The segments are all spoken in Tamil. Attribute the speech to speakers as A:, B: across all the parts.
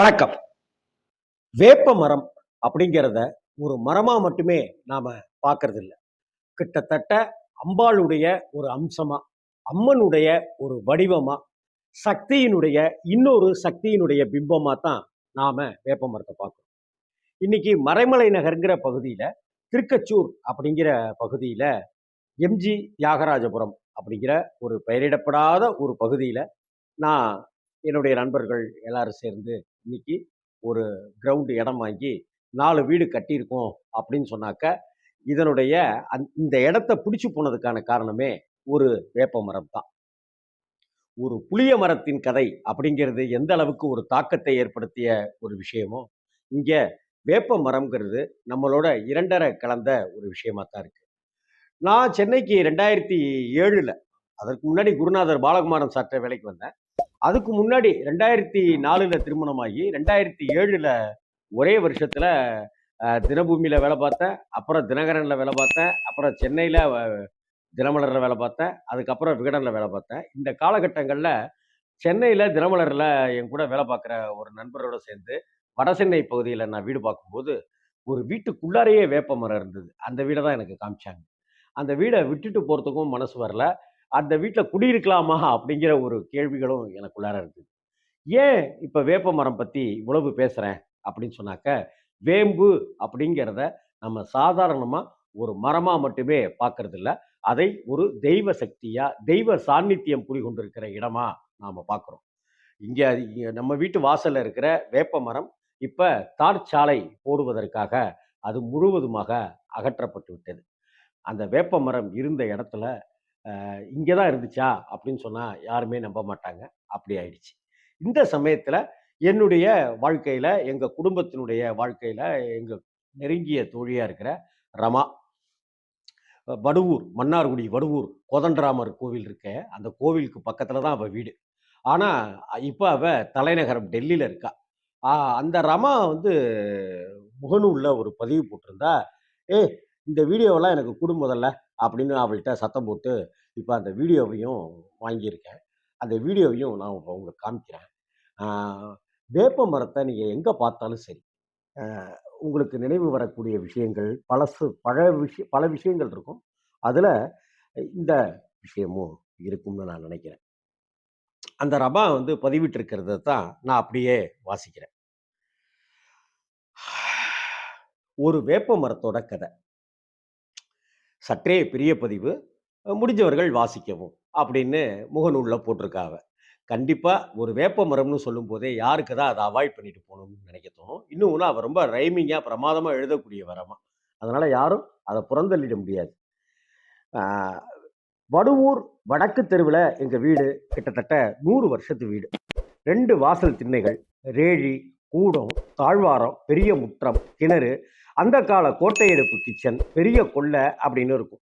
A: வணக்கம். வேப்ப மரம் அப்படிங்கிறத ஒரு மரமா மட்டுமே நாம பார்க்கறதில்ல. கிட்டத்தட்ட அம்பாளுடைய ஒரு அம்சமா அம்மனுடைய ஒரு வடிவமா சக்தியினுடைய இன்னொரு சக்தியினுடைய பிம்பமா தான் நாம வேப்ப மரத்தை பார்க்கணும் இன்னைக்கு மறைமலை நகர்ங்கிற பகுதியில திருக்கச்சூர் அப்படிங்கிற பகுதியில எம்ஜி தியாகராஜபுரம் அப்படிங்கிற ஒரு பெயரிடப்படாத ஒரு பகுதியில் நான் என்னுடைய நண்பர்கள் எல்லாரும் சேர்ந்து இன்னைக்கு ஒரு கிரவுண்டு இடம் வாங்கி நாலு வீடு கட்டியிருக்கோம் அப்படின்னு சொன்னாக்க இதனுடைய அந் இந்த இடத்த பிடிச்சி போனதுக்கான காரணமே ஒரு வேப்ப மரம் தான். ஒரு புளிய மரத்தின் கதை அப்படிங்கிறது எந்த அளவுக்கு ஒரு தாக்கத்தை ஏற்படுத்திய ஒரு விஷயமோ இங்கே வேப்ப மரம்ங்கிறது நம்மளோட இரண்டரை கலந்த ஒரு விஷயமா தான் இருக்கு. நான் சென்னைக்கு ரெண்டாயிரத்தி ஏழில் அதற்கு முன்னாடி குருநாதர் பாலகுமாரன் சாற்ற வேலைக்கு வந்தேன். அதுக்கு முன்னாடி ரெண்டாயிரத்தி நாலுல திருமணமாகி ரெண்டாயிரத்தி ஏழுல ஒரே வருஷத்துல தினபூமியில வேலை பார்த்தேன் அப்புறம் தினகரன்ல வேலை பார்த்தேன் அப்புறம் சென்னையில தினமலரில் தினமலர்ல வேலை பார்த்தேன் அதுக்கப்புறம் விகடன்ல வேலை பார்த்தேன். இந்த காலகட்டங்கள்ல சென்னையில தினமலர்ல என் கூட வேலை பார்க்குற ஒரு நண்பரோட சேர்ந்து வடசென்னை பகுதியில் நான் வீடு பார்க்கும்போது ஒரு வீட்டுக்குள்ளாரையே வேப்ப மரம் இருந்தது. அந்த வீடை தான் எனக்கு காமிச்சாங்க. அந்த வீடை விட்டுட்டு போகிறதுக்கும் மனசு வரல. அந்த வீட்டில் குடியிருக்கலாமா அப்படிங்கிற ஒரு கேள்விகளும் எனக்குள்ளார இருக்குது ஏன் இப்போ வேப்ப மரம் பற்றி இவ்வளவு பேசுகிறேன் அப்படின்னு சொன்னாக்க வேம்பு அப்படிங்கிறத நம்ம சாதாரணமாக ஒரு மரமாக மட்டுமே பார்க்கறதில்ல அதை ஒரு தெய்வ சக்தியா தெய்வ சாநித்தியம் குடிகொண்டிருக்கிற இடமா நாம் பார்க்குறோம் இங்கே நம்ம வீட்டு வாசலில் இருக்கிற வேப்ப மரம் இப்போ சாலை போடுவதற்காக அது முழுவதுமாக அகற்றப்பட்டு விட்டது. அந்த வேப்ப மரம் இருந்த இடத்துல இங்கே தான் இருந்துச்சா? அப்படின்னு சொன்னால் யாருமே நம்ப மாட்டாங்க. அப்படி ஆயிடுச்சு. இந்த சமயத்தில் என்னுடைய வாழ்க்கையில் எங்கள் குடும்பத்தினுடைய வாழ்க்கையில் எங்கள் நெருங்கிய தோழியாக இருக்கிற ரமா வடுவூர் மன்னார்குடி வடுவூர் கோதண்டராமர் கோவில் இருக்க அந்த கோவிலுக்கு பக்கத்தில் தான் அவள் வீடு. ஆனால் இப்போ அவள் தலைநகரம் டெல்லியில் இருக்கா. அந்த ரமா வந்து முகநூலில் ஒரு பதிவு போட்டிருந்தா ஏ இந்த வீடியோவெல்லாம் எனக்கு கொடு முதல்ல அப்படின்னு அவள்கிட்ட சத்தம் போட்டு இப்போ அந்த வீடியோவையும் வாங்கியிருக்கேன். அந்த வீடியோவையும் நான் இப்போ உங்களுக்கு காமிக்கிறேன். வேப்ப மரத்தை நீங்கள் எங்கே பார்த்தாலும் சரி உங்களுக்கு நினைவு வரக்கூடிய விஷயங்கள் பழசு பழ விஷய பல விஷயங்கள் இருக்கும். அதில் இந்த விஷயமும் இருக்கும்னு நான் நினைக்கிறேன். அந்த ரமா வந்து பதிவிட்டிருக்கிறத தான் நான் அப்படியே வாசிக்கிறேன். ஒரு வேப்ப மரத்தோட கதை. சற்றே பெரிய பதிவு முடிஞ்சவர்கள் வாசிக்கவும் அப்படின்னு முகநூலில் போட்டிருக்காவ கண்டிப்பாக ஒரு வேப்ப மரம்னு சொல்லும் போதே யாருக்கு தான் அதை அவாய்ட் பண்ணிட்டு போகணும்னு நினைக்க தோணும். இன்னும் ஒன்று அவள் ரொம்ப ரைமிங்காக பிரமாதமாக எழுதக்கூடிய வரமா. அதனால் யாரும் அதை புறந்தள்ளிட முடியாது. வடுவூர் வடக்கு தெருவில் எங்கள் வீடு கிட்டத்தட்ட நூறு வருஷத்து வீடு. ரெண்டு வாசல் திண்ணைகள் ரேழி கூடம் தாழ்வாரம் பெரிய முற்றம் கிணறு அந்த கால கோட்டையெடுப்பு கிச்சன் பெரிய கொல்லை அப்படின்னு இருக்கும்.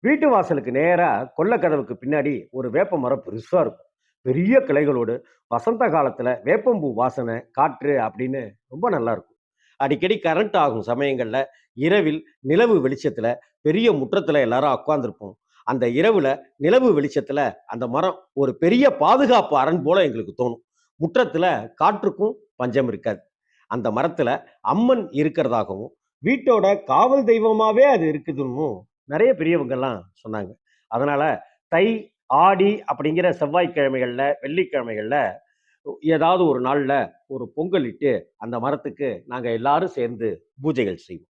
A: வீட்டு வாசலுக்கு நேராக கொல்லை கதவுக்கு பின்னாடி ஒரு வேப்ப மரம் பெருசாக இருக்கும். பெரிய கிளைகளோடு வசந்த காலத்தில் வேப்பம்பூ வாசனை காற்று அப்படின்னு ரொம்ப நல்லா இருக்கும். அடிக்கடி கரண்ட் ஆகும் சமயங்களில் இரவில் நிலவு வெளிச்சத்தில் பெரிய முற்றத்தில் எல்லாரும் உட்காந்துருப்போம் அந்த இரவில் நிலவு வெளிச்சத்தில் அந்த மரம் ஒரு பெரிய பாதுகாப்பு அரண் போல் எங்களுக்கு தோணும். முற்றத்தில் காற்றுக்கும் பஞ்சம் இருக்காது. அந்த மரத்தில் அம்மன் இருக்கிறதாகவும் வீட்டோட காவல் தெய்வமாவே அது இருக்குதுன்னு நிறைய பெரியவங்கெல்லாம் சொன்னாங்க. அதனால தை ஆடி அப்படிங்கிற செவ்வாய்க்கிழமைகள்ல வெள்ளிக்கிழமைகள்ல ஏதாவது ஒரு நாள்ல ஒரு பொங்கல் இட்டு அந்த மரத்துக்கு நாங்க எல்லாரும் சேர்ந்து பூஜைகள் செய்வோம்.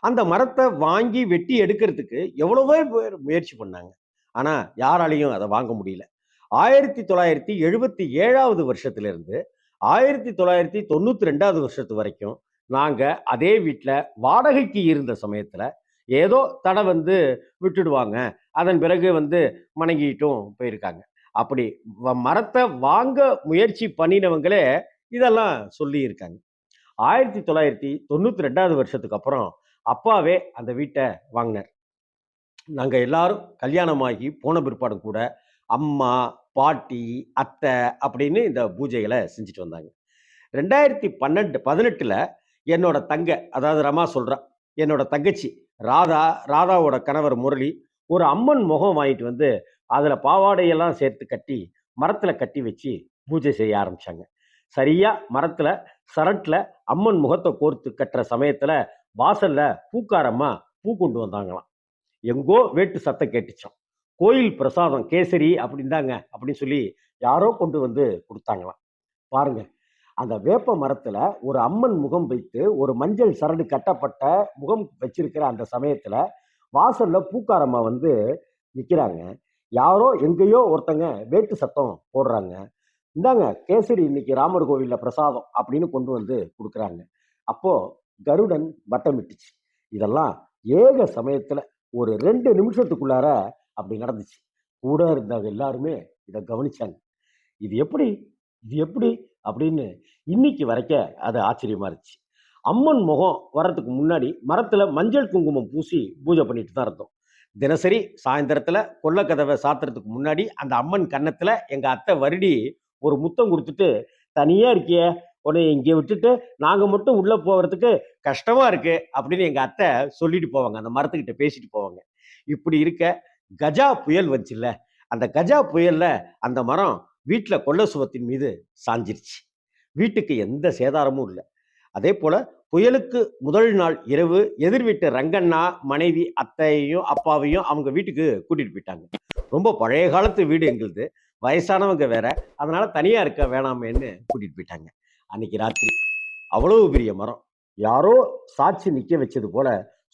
A: அந்த மரத்தை வாங்கி வெட்டி எடுக்கிறதுக்கு எவ்வளவோ பேர் முயற்சி பண்ணாங்க. ஆனா யாராலையும் அதை வாங்க முடியல. ஆயிரத்தி தொள்ளாயிரத்தி எழுபத்தி ஏழாவது வருஷத்துல இருந்து ஆயிரத்தி தொள்ளாயிரத்தி தொண்ணூத்தி ரெண்டாவது வருஷத்து வரைக்கும் நாங்கள் அதே வீட்டில் வாடகைக்கு இருந்த சமயத்தில் ஏதோ தடை வந்து விட்டுடுவாங்க. அதன் பிறகு வந்து மணங்கிட்டும் போயிருக்காங்க. அப்படி வ- மரத்தை வாங்க முயற்சி பண்ணினவங்களே இதெல்லாம் சொல்லியிருக்காங்க. ஆயிரத்தி தொள்ளாயிரத்தி தொண்ணூற்றி ரெண்டாவது வருஷத்துக்கு அப்புறம் அப்பாவே அந்த வீட்டை வாங்கினார். நாங்கள் எல்லாரும் கல்யாணமாகி போன பிற்பாடும் கூட அம்மா பாட்டி அத்தை அப்படின்னு இந்த பூஜைகளை செஞ்சுட்டு வந்தாங்க. ரெண்டாயிரத்தி பன்னெண்டு பதினெட்டில் என்னோட தங்க அதாவது ரமா சொல்கிறா என்னோட தங்கச்சி ராதா ராதாவோட கணவர் முரளி ஒரு அம்மன் முகம் வாங்கிட்டு வந்து அதில் பாவாடையெல்லாம் சேர்த்து கட்டி மரத்தில் கட்டி வச்சு பூஜை செய்ய ஆரம்பித்தாங்க சரியாக மரத்தில் சரட்டில் அம்மன் முகத்தை கோர்த்து கட்டுற சமயத்தில் வாசலில் பூக்காரம்மா பூ கொண்டு வந்தாங்களாம். எங்கோ வேட்டு சத்தம் கேட்டுச்சோம். கோயில் பிரசாதம் கேசரி அப்படிந்தாங்க அப்படின்னு சொல்லி யாரோ கொண்டு வந்து கொடுத்தாங்களாம். பாருங்கள் அந்த வேப்ப மரத்துல ஒரு அம்மன் முகம் வைத்து ஒரு மஞ்சள் சரடு கட்டப்பட்ட முகம் வச்சிருக்கிற அந்த சமயத்துல வாசல்ல பூக்காரம்மா வந்து நிக்கிறாங்க. யாரோ எங்கேயோ ஒருத்தங்க வேட்டு சத்தம் போடுறாங்க. இந்தாங்க கேசரி இன்னைக்கு ராமர் கோவில்ல பிரசாதம் அப்படின்னு கொண்டு வந்து கொடுக்குறாங்க. அப்போ கருடன் வட்டமிட்டுச்சு இதெல்லாம் ஏக சமயத்துல ஒரு ரெண்டு நிமிஷத்துக்குள்ளார அப்படி நடந்துச்சு. கூட இருந்தவங்க எல்லாருமே இதை கவனிச்சாங்க. இது எப்படி? இது எப்படி அப்படின்னு இன்னைக்கு வரைக்க அது ஆச்சரியமா இருந்துச்சு. அம்மன் முகம் வர்றதுக்கு முன்னாடி மரத்துல மஞ்சள் குங்குமம் பூசி பூஜை பண்ணிட்டு தான் இருந்தோம். தினசரி சாயந்தரத்தில் கொல்லக்கதவை சாத்துறதுக்கு முன்னாடி அந்த அம்மன் கன்னத்தில் எங்கள் அத்தை வருடி ஒரு முத்தம் கொடுத்துட்டு தனியாக இருக்கியே உன்னை இங்கே விட்டுட்டு நாங்கள் மட்டும் உள்ளே போகிறதுக்கு கஷ்டமாக இருக்குது அப்படின்னு எங்கள் அத்தை சொல்லிட்டு போவாங்க. அந்த மரத்துக்கிட்ட பேசிட்டு போவாங்க. இப்படி இருக்க கஜா புயல் வந்துச்சுல்ல அந்த கஜா புயலில் அந்த மரம் வீட்டில் கொள்ள சுவத்தின் மீது சாஞ்சிருச்சு. வீட்டுக்கு எந்த சேதாரமும் இல்லை. அதே போல் புயலுக்கு முதல் நாள் இரவு எதிர் வீட்டு ரங்கண்ணா மனைவி அத்தையையும் அப்பாவையும் அவங்க வீட்டுக்கு கூட்டிட்டு போயிட்டாங்க. ரொம்ப பழைய காலத்து வீடு எங்களுது. வயசானவங்க வேற. அதனால தனியா இருக்க வேணாமேன்னு கூட்டிட்டு போயிட்டாங்க. அன்னைக்கு ராத்திரி அவ்வளவு பெரிய மரம். யாரோ சாட்சி நிக்க வச்சது போல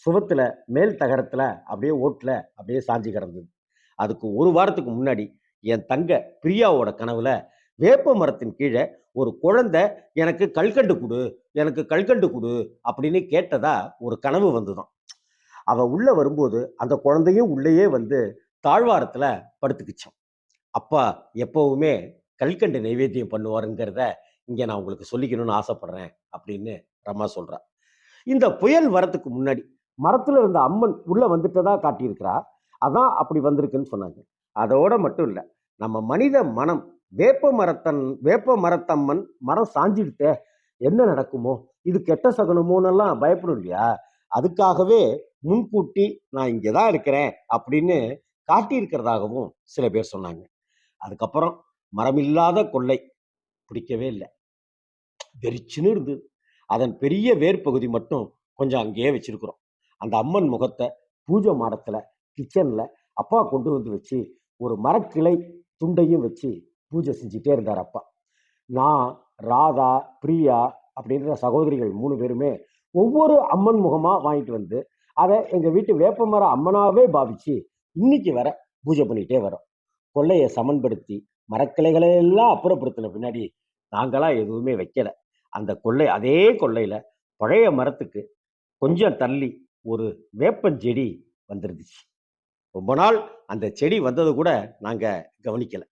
A: சுவத்துல மேல் தகரத்துல அப்படியே ஓட்டுல அப்படியே சாஞ்சி கிடந்தது. அதுக்கு ஒரு வாரத்துக்கு முன்னாடி என் தங்க பிரியாவோட கனவுல வேப்ப மரத்தின் கீழே ஒரு குழந்தை எனக்கு கல்கண்டு கொடு எனக்கு கல்கண்டு கொடு அப்படின்னு கேட்டதா ஒரு கனவு வந்துதான் அவ உள்ள வரும்போது அந்த குழந்தையும் உள்ளேயே வந்து தாழ்வாரத்துல படுத்துக்கிச்சான் அப்பா எப்பவுமே கல்கண்டு நைவேத்தியம் பண்ணுவாருங்கிறத இங்க நான் உங்களுக்கு சொல்லிக்கணும்னு ஆசைப்படுறேன் அப்படின்னு ரமா சொல்றா. இந்த புயல் வரத்துக்கு முன்னாடி மரத்துல இருந்த அம்மன் உள்ள வந்துட்டதா காட்டியிருக்கிறா. அதான் அப்படி வந்திருக்குன்னு சொன்னாங்க. அதோட மட்டும் இல்லை நம்ம மனித மனம் வேப்ப மரத்தன் வேப்ப மரத்தம்மன் மரம் சாஞ்சிடுத்தே என்ன நடக்குமோ? இது கெட்ட சகனமோன்னெல்லாம் பயப்படும் இல்லையா? அதுக்காகவே முன்கூட்டி நான் இங்கே தான் இருக்கிறேன் அப்படின்னு காட்டியிருக்கிறதாகவும் சில பேர் சொன்னாங்க. அதுக்கப்புறம் மரமில்லாத கொள்ளை பிடிக்கவே இல்லை. வெறிச்சுன்னு இருந்தது. அதன் பெரிய வேர் பகுதி மட்டும் கொஞ்சம் அங்கேயே வச்சிருக்கிறோம். அந்த அம்மன் முகத்தை பூஜை மாடத்தில் கிச்சனில் அப்பா கொண்டு வந்து வச்சு ஒரு மரக்கிளை துண்டையும் வச்சு பூஜை செஞ்சுட்டே இருந்தார் அப்பா. நான் ராதா பிரியா அப்படின்ற சகோதரிகள் மூணு பேருமே ஒவ்வொரு அம்மன் முகமாக வாங்கிட்டு வந்து அதை எங்கள் வீட்டு வேப்பமர அம்மனாவே பாவிச்சு இன்னைக்கு வர பூஜை பண்ணிட்டே வரோம் கொள்ளையை சமன்படுத்தி மரக்கிளைகளை எல்லாம் அப்புறப்படுத்தின பின்னாடி நாங்களாம் எதுவுமே வைக்கல. அந்த கொள்ளை அதே கொள்ளையில் பழைய மரத்துக்கு கொஞ்சம் தள்ளி ஒரு வேப்பஞ்செடி வந்துருந்துச்சு. ரொம்ப நாள் அந்த செடி வந்தது கூட நாங்கள் கவனிக்கலை.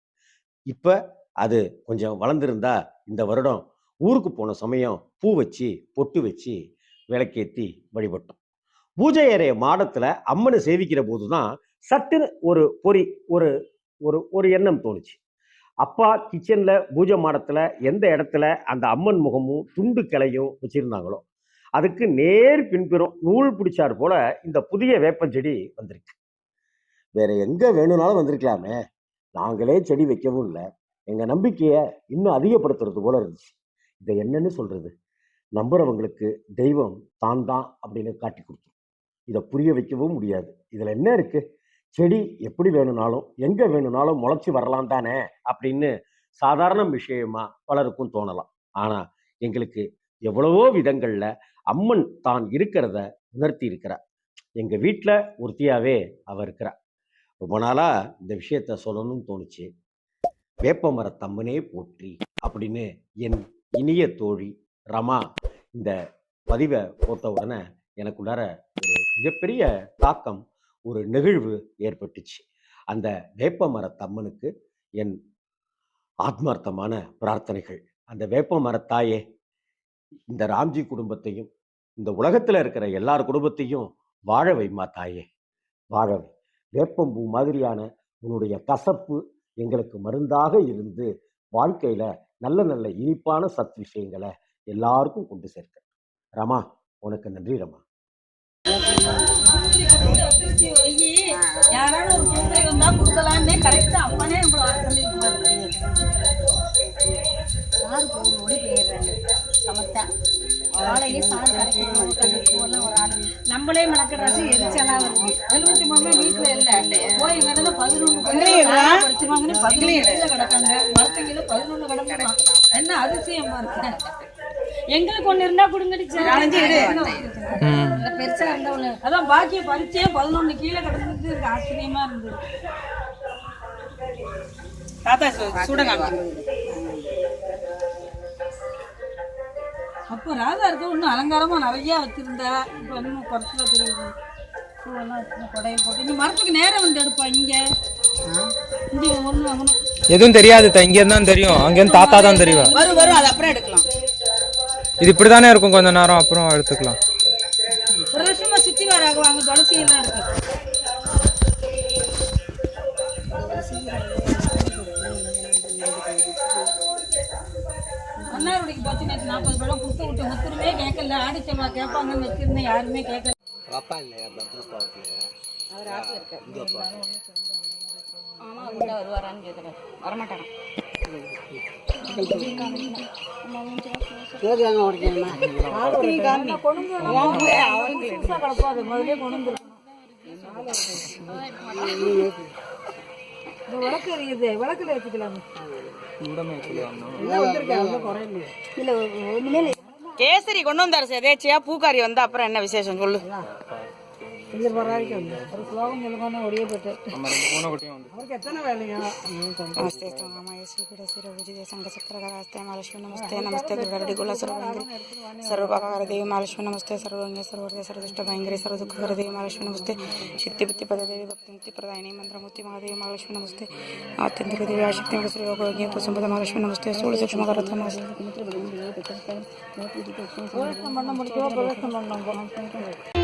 A: இப்போ அது கொஞ்சம் வளர்ந்துருந்தா இந்த வருடம் ஊருக்கு போன சமயம் பூ வச்சு பொட்டு வச்சு விளக்கேத்தி வழிபட்டோம். பூஜை அறைய மாடத்தில் அம்மனை சேவிக்கிற போதுதான் சட்டுன்னு ஒரு பொறி ஒரு ஒரு ஒரு எண்ணம் தோணுச்சு. அப்பா கிச்சனில் பூஜை மாடத்தில் எந்த இடத்துல அந்த அம்மன் முகமும் துண்டு கிளையும் வச்சுருந்தாங்களோ அதுக்கு நேர் பின்புறம் நூல் பிடிச்சார் போல இந்த புதிய வேப்பஞ்செடி வந்திருக்கு. வேற எங்க வேணும்னாலும் வந்திருக்கலாமே. நாங்களே செடி வைக்கவும் இல்லை. எங்க நம்பிக்கையை இன்னும் அதிகப்படுத்துறது போல இருந்துச்சு. இதை என்னன்னு சொல்றது? நம்புறவங்களுக்கு தெய்வம் தான் தான் அப்படின்னு காட்டி கொடுத்துரும் இதை புரிய வைக்கவும் முடியாது. இதுல என்ன இருக்கு? செடி எப்படி வேணும்னாலும் எங்க வேணும்னாலும் முளைச்சி வரலாம் தானே அப்படின்னு சாதாரண விஷயமா பலருக்கும் தோணலாம். ஆனா எங்களுக்கு எவ்வளவோ விதங்கள்ல அம்மன் தான் இருக்கிறத உணர்த்தி இருக்கிறார். எங்க வீட்டில் ஒருத்தியாவே அவர் இருக்கிறா. ரொம்ப நாளாக இந்த விஷயத்த சொல்லணும்னு தோணுச்சு. வேப்ப தம்மனே போற்றி அப்படின்னு என் இனிய தோழி ரமா இந்த பதிவை போட்ட உடனே எனக்குள்ளார ஒரு மிகப்பெரிய தாக்கம் ஒரு நெகிழ்வு ஏற்பட்டுச்சு. அந்த வேப்ப மரத்தம்மனுக்கு என் ஆத்மார்த்தமான பிரார்த்தனைகள். அந்த வேப்ப மரத்தாயே இந்த ராம்ஜி குடும்பத்தையும் இந்த உலகத்தில் இருக்கிற எல்லார் குடும்பத்தையும் வாழ வைமா தாயே? வாழவை வேப்பம்பூ மாதிரியான உன்னுடைய கசப்பு எங்களுக்கு மருந்தாக இருந்து வாழ்க்கையில நல்ல நல்ல இனிப்பான சத் விஷயங்களை எல்லாருக்கும் கொண்டு சேர்க்க. ரமா உனக்கு நன்றி ரமா.
B: யாராவது ஒரு குழந்தை வந்தா கொடுக்கலான்னே கரெக்டா அப்பனே உங்களை வர சொல்லிட்டு தான் காலையிலே சாறு கரைக்கணும் உட்காந்து பூவெல்லாம் ஒரு
C: நம்மளே மணக்கிறாச்சு எரிச்சலா வருது.
B: எழுபத்தி மூணு வீட்டுல இல்ல. போய் கிடந்த பதினொன்று படிச்சிருவாங்கன்னு பதினேழு கிடக்காங்க. மரத்துக்கில பதினொன்று கிடக்குமா? என்ன அதிசயமா இருக்கு.
C: எங்களுக்கு ஒண்ணு இருந்தா குடுங்கடிச்சு.
B: பெருசா இருந்தவங்க
C: அதான் பாக்கிய பறிச்சே பதினொன்னு கீழே கிடந்தது எனக்கு ஆச்சரியமா இருந்தது
D: தாத்தா சுட
C: அப்போ ராதா இருக்க இன்னும் அலங்காரமா நிறைய வச்சிருந்தா. இப்போ இன்னும் குறைச்சல தெரியுது.
E: எதுவும் தெரியாது இங்க இருந்தா தெரியும். அங்க தாத்தா தான் தெரியும்.
D: அப்புறம் எடுக்கலாம்.
E: இது இப்படிதானே இருக்கும் கொஞ்ச நேரம் அப்புறம் எடுத்துக்கலாம்.
C: ஒரு வருஷமா சுத்தி வராங்க அங்க துளசி எல்லாம் இருக்கு. நாற்பது பழம் கொடுத்து விட்டு ஒத்துருமே கேட்கல. ஆடி செல்வா கேட்பாங்கன்னு வச்சிருந்தேன். யாருமே கேட்கல.
B: ஆமா உள்ள வருவாரான்னு கேட்குறேன்
C: கிடப்பா அது முதல்ல கொண்டு விளக்கு எரியுது விளக்குல வச்சுக்கலாம்
D: கேசரி கொண்டு வந்தாரு சேதேச்சியா பூக்காரி வந்தா அப்புறம் என்ன விசேஷம்? சொல்லு.
C: ಇಲ್ಲಿ ಬರೋಕೆ ಒಂದು ಅವ್ರ ಸ್ಲೋಗ
D: ಮುಳುಗೋಣ ಹೊಡಿಯಬೇಕು ಅವ್ರಿಗೆ ಎತ್ತನ ಬೇಳಿಯ ನಮಸ್ತೆ ಸ್ತೋಮ ಯೇಸು ಕೂಡ ಸಿರ ಪೂಜಿದೆ ಸಂಘ ಸತ್ರಗಳ ಆಸ್ತೆ ಮಹಾಲಕ್ಷ್ಮಿ ನಮಸ್ತೆ ನಮಸ್ತೆ ದುರ್ಗಾರಡಿ ಗುಲ ಸರ್ವಂಗಿ ಸರ್ವ ಪಾಪಕರ ದೇವಿ ಮಹಾಲಕ್ಷ್ಮಿ ನಮಸ್ತೆ ಸರ್ವಂಗಿ ಸರ್ವರ್ದೆ ಸರ್ವದುಷ್ಟ ಭಯಂಕರಿ ಸರ್ವ
C: ದುಃಖಕರ ದೇವಿ ಮಹಾಲಕ್ಷ್ಮಿ ನಮಸ್ತೆ ಶಕ್ತಿ
D: ಬುತ್ತಿ ಪದ ದೇವಿ ಭಕ್ತಿ ಮುಕ್ತಿ ಪ್ರದಾಯಿನಿ ಮಂತ್ರಮೂರ್ತಿ ಮಹಾದೇವಿ ಮಹಾಲಕ್ಷ್ಮಿ ನಮಸ್ತೆ ಆತ್ಯಂತಿಕ ದೇವಿ ಆಶಕ್ತಿ ಮುಗಿಸಿರುವ ಯೋಗಿ ಪ್ರಸಂಬದ ಮಹಾಲಕ್ಷ್ಮಿ ನಮಸ್ತೆ ಸೋಳು ಸೂಕ್ಷ್ಮ ಕರತ ನಮಸ್ತೆ
B: ಪ್ರವೇಶ ಮಾಡೋ ಪ್ರವೇಶ ಮಾಡೋ